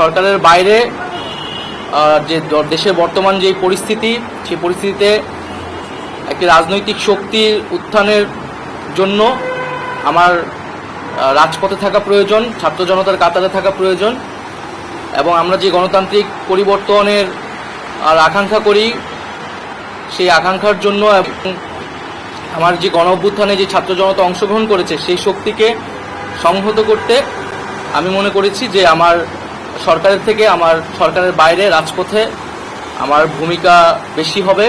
সরকারের বাইরে যে দেশের বর্তমান যে পরিস্থিতি, সেই পরিস্থিতিতে একটি রাজনৈতিক শক্তির উত্থানের জন্য আমার রাজপথে থাকা প্রয়োজন, ছাত্র জনতার কাতারে থাকা প্রয়োজন এবং আমরা যে গণতান্ত্রিক পরিবর্তনের, আর আকাঙ্ক্ষা করি, সেই আকাঙ্ক্ষার জন্য আমার যে গণ অভ্যুত্থানে যে ছাত্র জনতা অংশগ্রহণ করেছে, সেই শক্তিকে সংহত করতে আমি মনে করেছি যে আমার সরকারের থেকে আমার সরকারের বাইরে রাজপথে আমার ভূমিকা বেশি হবে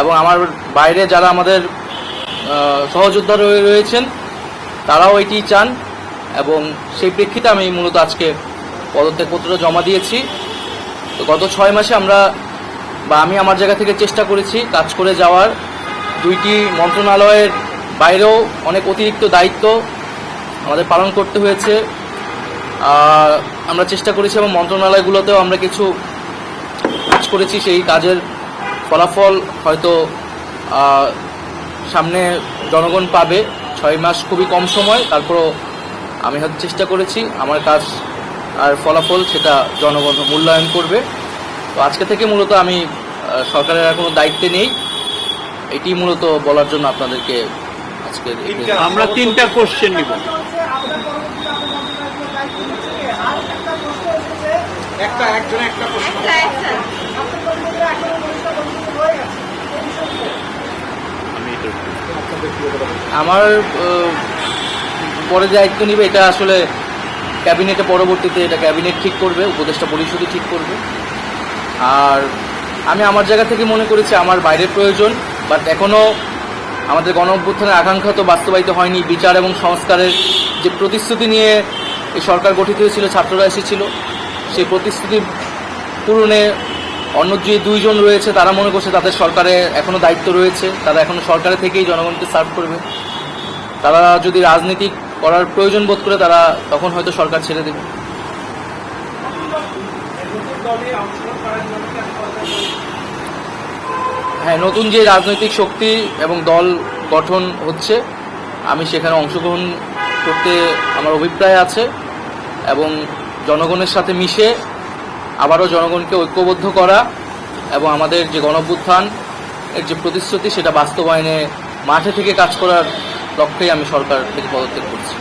এবং আমার বাইরে যারা আমাদের সহযোদ্ধা রয়ে রয়েছেন, তারাও এটি চান এবং সেই প্রেক্ষিতে আমি মূলত আজকে পদত্যাগপত্র জমা দিয়েছি। তো গত ছয় মাসে আমরা বা আমি আমার জায়গা থেকে চেষ্টা করেছি কাজ করে যাওয়ার। দুইটি মন্ত্রণালয়ের বাইরেও অনেক অতিরিক্ত দায়িত্ব আমাদের পালন করতে হয়েছে। আমরা চেষ্টা করেছি এবং মন্ত্রণালয়গুলোতেও আমরা কিছু কাজ করেছি সেই কাজের ফলাফল হয়তো সামনে জনগণ পাবে। ছয় মাস খুবই কম সময় তারপরও আমি হয়তো চেষ্টা করেছি আমার কাজ আর ফলাফল সেটা জনগণ মূল্যায়ন করবে। তো আজকে থেকে মূলত আমি সরকারের আর কোনো দায়িত্বে নেই। এটি মূলত বলার জন্য আপনাদেরকে আজকে আমরা তিনটা কোশ্চেন নিব। একটা একজনে একটা প্রশ্ন। একটা একটা। আমি এটা আমার পরে যে দায়িত্ব নিবে এটা আসলে ক্যাবিনেটে পরবর্তীতে এটা ক্যাবিনেট ঠিক করবে উপদেষ্টা পরিষদই ঠিক করবে। আর আমি আমার জায়গা থেকে মনে করেছি আমার বাইরের প্রয়োজন বাট এখনও আমাদের গণ অভ্যুত্থানের আকাঙ্ক্ষা তো বাস্তবায়িত হয়নি। বিচার এবং সংস্কারের যে প্রতিশ্রুতি নিয়ে এই সরকার গঠিত হয়েছিল ছাত্ররা এসেছিল সেই প্রতিশ্রুতি পূরণে অন্য যে দুইজন রয়েছে, তারা মনে করছে তাদের সরকারে এখনও দায়িত্ব রয়েছে। তারা এখনও সরকারে থেকেই জনগণকে সার্ভ করবে। তারা যদি রাজনীতি করার প্রয়োজন বোধ করে, তারা তখন হয়তো সরকার ছেড়ে দেবে। হ্যাঁ নতুন যে রাজনৈতিক শক্তি এবং দল গঠন হচ্ছে, আমি সেখানে অংশগ্রহণ করতে আমার অভিপ্রায় আছে এবং জনগণের সাথে মিশে আবারও জনগণকে ঐক্যবদ্ধ করা এবং আমাদের যে গণভ্যুত্থান এর যে প্রতিশ্রুতি সেটা বাস্তবায়নে মাঠে থেকে কাজ করার লক্ষ্যেই আমি সরকার থেকে পদত্যাগ করছি।